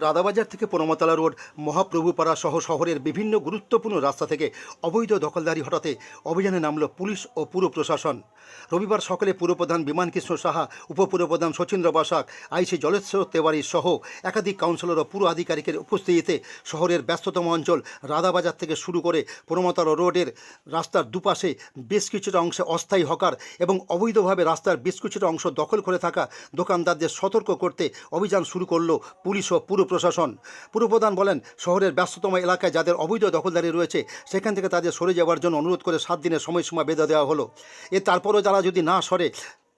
রাধাবাজার থেকে পরমতলা রোড, মহাপ্রভুপাড়া সহ শহরের বিভিন্ন গুরুত্বপূর্ণ রাস্তা থেকে অবৈধ দখলদারি হটাতে অভিযানে নামল পুলিশ ও পুর প্রশাসন। রবিবার সকালে পুরপ্রধান বিমান কৃষ্ণ সাহা উপপুরপ্রধান শচীন্দ্র বসাক, আইসি জলেশ্বর তেওয়ারি সহ একাধিক কাউন্সিলর ও পুর আধিকারিকের উপস্থিতিতে শহরের ব্যস্ততম অঞ্চল রাধাবাজার থেকে শুরু করে পরমতলা রোডের রাস্তার দুপাশে বেশ কিছুটা অংশে অস্থায়ী হকার এবং অবৈধভাবে রাস্তার বেশ কিছুটা অংশ দখল করে থাকা দোকানদারদের সতর্ক করতে অভিযান শুরু করল পুলিশ ও পুর প্রশাসন। পুরপ্রধান বলেন, শহরের ব্যস্ততম এলাকায় যাদের অবৈধ দখলদারি রয়েছে, সেখান থেকে তাদের সরে যাওয়ার জন্য অনুরোধ করে সাত দিনের সময়সীমা বেঁধে দেওয়া হলো। এ তারপরও যারা যদি না সরে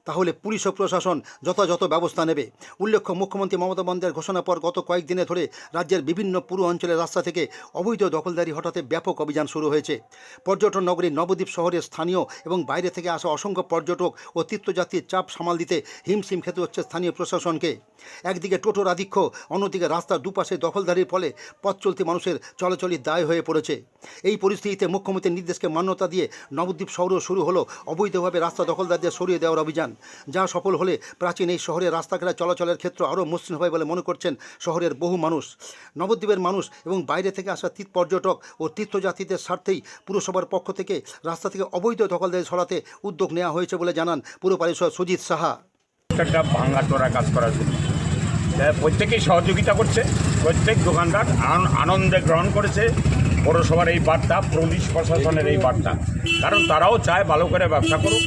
তাহলে পুলিশ ও প্রশাসন যথাযথ ব্যবস্থা নেবে। উল্লেখ্য, মুখ্যমন্ত্রী মমতা বন্দ্যোপাধ্যায়ের ঘোষণার পর গত কয়েকদিনে ধরে রাজ্যের বিভিন্ন পুর অঞ্চলের রাস্তা থেকে অবৈধ দখলদারি হঠাতে ব্যাপক অভিযান শুরু হয়েছে। পর্যটন নগরী নবদ্বীপ শহরের স্থানীয় এবং বাইরে থেকে আসা অসংখ্য পর্যটক ও তীর্থযাত্রীর চাপ সামাল দিতে হিমশিম খেতে হচ্ছে স্থানীয় প্রশাসনকে। একদিকে টোটোর আধিক্য, অন্যদিকে রাস্তার দুপাশে দখলদারির ফলে পথ চলতি মানুষের চলাচলের দায় হয়ে পড়েছে। এই পরিস্থিতিতে মুখ্যমন্ত্রীর নির্দেশকে মান্যতা দিয়ে নবদ্বীপ শহরেও শুরু হলো অবৈধভাবে রাস্তা দখলদারদের সরিয়ে দেওয়ার অভিযান। যা সফল হলে প্রাচীন এই শহরের রাস্তাঘাট চলাচলের ক্ষেত্র আরও মসৃণ হবে বলে মনে করছেন শহরের বহু মানুষ। নবদ্বীপের মানুষ এবং বাইরে থেকে আসা তীর্থ পর্যটক ও তীর্থযাত্রীদের স্বার্থেই পুরসভার পক্ষ থেকে রাস্তা থেকে অবৈধ দখলদারি সরাতে উদ্যোগ নেওয়া হয়েছে বলে জানান পুর পরিষদ সুজিত সাহা। একটা কাজ করার জন্য। প্রত্যেকেই সহযোগিতা করছে, প্রত্যেক দোকানদার আনন্দে গ্রহণ করেছে। পৌরসভার এই বার্তা, পুলিশ প্রশাসনের এই বার্তা। কারণ তারাও চায় ভালো করে ব্যবসা করুক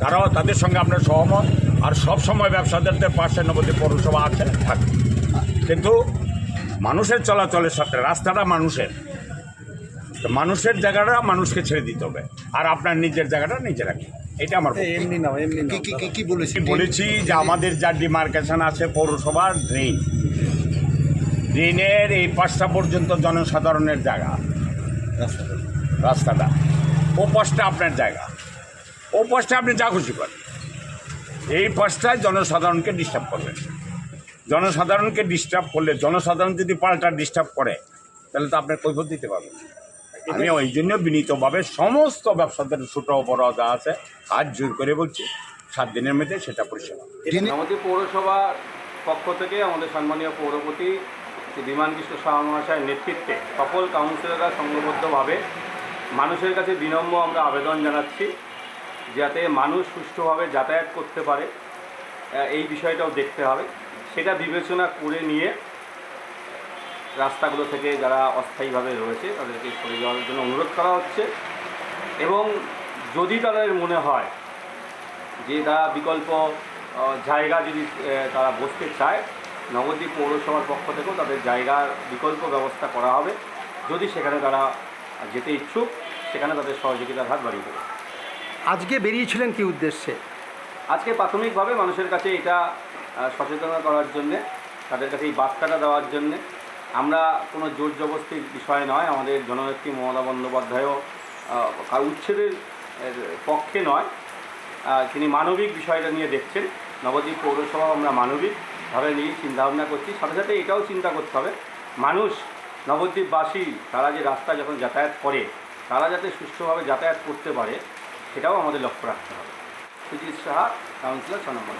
তারাও তাদের সঙ্গে আমরা সহমত। আর সব সময় ব্যবসাদারদের পাশে নবদ্বীপ পৌরসভা আছে থাকে। কিন্তু মানুষের চলাচলের সাথে রাস্তাটা মানুষের। তো মানুষের জায়গাটা মানুষকে ছেড়ে দিতে হবে। আর আপনার নিজের জায়গাটা নিজে রাখি এটা আমার এমনি না এমনি কি বলেছি বলেছি? যে আমাদের যা ডিমার্কেশন আছে পৌরসভার ড্রেন ড্রেনের এই পাঁচটা পর্যন্ত জনসাধারণের জায়গা। রাস্তাটা। ও পাশটা আপনার জায়গা। ও পাশটা আপনি যা খুশি করেন। এই পাশটায় জনসাধারণকে ডিস্টার্ব করবেন। জনসাধারণকে ডিস্টার্ব করলে, জনসাধারণ যদি পাল্টা ডিস্টার্ব করে, তাহলে তো আপনার কৈফত দিতে পারবেন। আমি ওই জন্য বিনীতভাবে সমস্ত ব্যবসাদের ছোটো বড় যা আছে হাত জোর করে বলছি, সাত দিনের মধ্যে সেটা পরিষেবা আমাদের পৌরসভার পক্ষ থেকে আমাদের সম্মানীয় পৌরপতি বিমান কৃষ্ণ সাহা মহাশয়ের নেতৃত্বে সকল কাউন্সিলররা সংঘবদ্ধভাবে মানুষের কাছে বিনম্র আমরা আবেদন জানাচ্ছি। যাতে মানুষ সুষ্ঠুভাবে যাতায়াত করতে পারে এই বিষয়টাও দেখতে হবে। সেটা বিবেচনা করে নিয়ে রাস্তাগুলো থেকে যারা অস্থায়ীভাবে রয়েছে, তাদেরকে সরে যাওয়ার জন্য অনুরোধ করা হচ্ছে। এবং যদি তাদের মনে হয় যে তারা বিকল্প জায়গা যদি তারা বসতে চায়, নবদ্বীপ পৌরসভার পক্ষ থেকেও তাদের জায়গার বিকল্প ব্যবস্থা করা হবে। যদি সেখানে তারা যেতে ইচ্ছুক, সেখানে তাদের সহযোগিতার হাত বাড়িয়ে দেবে। আজকে বেরিয়েছিলেন কি উদ্দেশ্যে? আজকে প্রাথমিকভাবে মানুষের কাছে এটা আহ, সচেতনতা করার জন্যে তাদের কাছে এই বার্তাটা দেওয়ার জন্যে। আমরা কোনো জোর জবস্তির বিষয় নয় আমাদের জননেত্রী মমতা বন্দ্যোপাধ্যায়ও উচ্ছেদের পক্ষে নয়। তিনি মানবিক বিষয়টা নিয়ে দেখছেন। নবদ্বীপ পৌরসভা আমরা মানবিকভাবে নিয়ে চিন্তাভাবনা করছি। সাথে সাথে এটাও চিন্তা করতে হবে মানুষ নবদ্বীপবাসী তারা যে রাস্তা যখন যাতায়াত করে তারা যাতে সুষ্ঠুভাবে যাতায়াত করতে পারে সেটাও আমাদের লক্ষ্য রাখতে হবে। সুজিত সাহা কাউন্সিলর ছ নম্বর